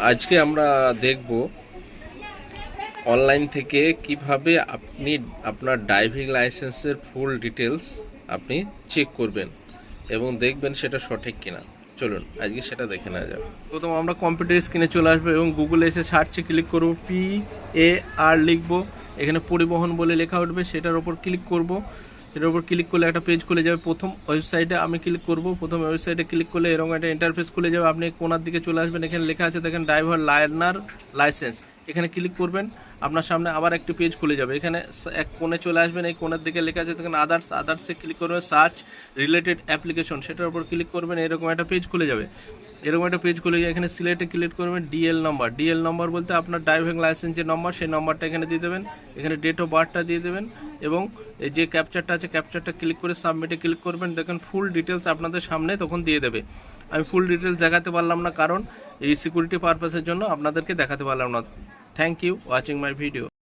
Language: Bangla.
আজকে আমরা দেখব অনলাইন থেকে কীভাবে আপনি আপনার ড্রাইভিং লাইসেন্সের ফুল ডিটেলস আপনি চেক করবেন এবং দেখবেন সেটা সঠিক কিনা। চলুন, আজকে সেটা দেখে নেওয়া যাবে প্রথম আমরা কম্পিউটার স্ক্রিনে চলে আসব এবং গুগলে এসে সার্চে ক্লিক করব পি এ আর লিখব। এখানে পরিবহন বলে লেখা উঠবে, সেটার ওপর ক্লিক করব। সেটার উপর ক্লিক করলে একটা পেজ খুলে যাবে। প্রথম ওয়েবসাইটে আমি ক্লিক করব। প্রথম ওয়েবসাইটে ক্লিক করলে এরকম একটা ইন্টারফেস খুলে যাবে। আপনি কোনার দিকে চলে আসবেন। এখানে লেখা আছে, দেখেন ড্রাইভার লার্নার লাইসেন্স এখানে ক্লিক করবেন। আপনার সামনে আবার একটি পেজ খুলে যাবে। এখানে এক কোণে চলে আসবেন। এই কোণের দিকে লেখা আছে, দেখেন আদার্স আদার্সে ক্লিক করবেন। সার্চ রিলেটেড অ্যাপ্লিকেশন সেটার উপর ক্লিক করবেন। এরকম একটা পেজ খুলে যাবে। এরকম একটা পেজ খুলে যায় এখানে সিলেক্টে ক্লিক করবেন ডিএল নম্বর ডিএল নম্বর বলতে আপনার ড্রাইভিং লাইসেন্স যে নম্বর সেই নম্বরটা এখানে দিয়ে দেবেন। এখানে ডেট অফ বার্থটা দিয়ে দেবেন এবং এই যে ক্যাপচারটা আছে ক্যাপচারটা ক্লিক করে সাবমিটে ক্লিক করবেন। দেখেন ফুল ডিটেলস আপনাদের সামনে তখন দিয়ে দেবে। আমি ফুল ডিটেলস দেখাতে পারলাম না, কারণ এই সিকিউরিটি পারপাসের জন্য আপনাদেরকে দেখাতে পারলাম না। Thank you watching my video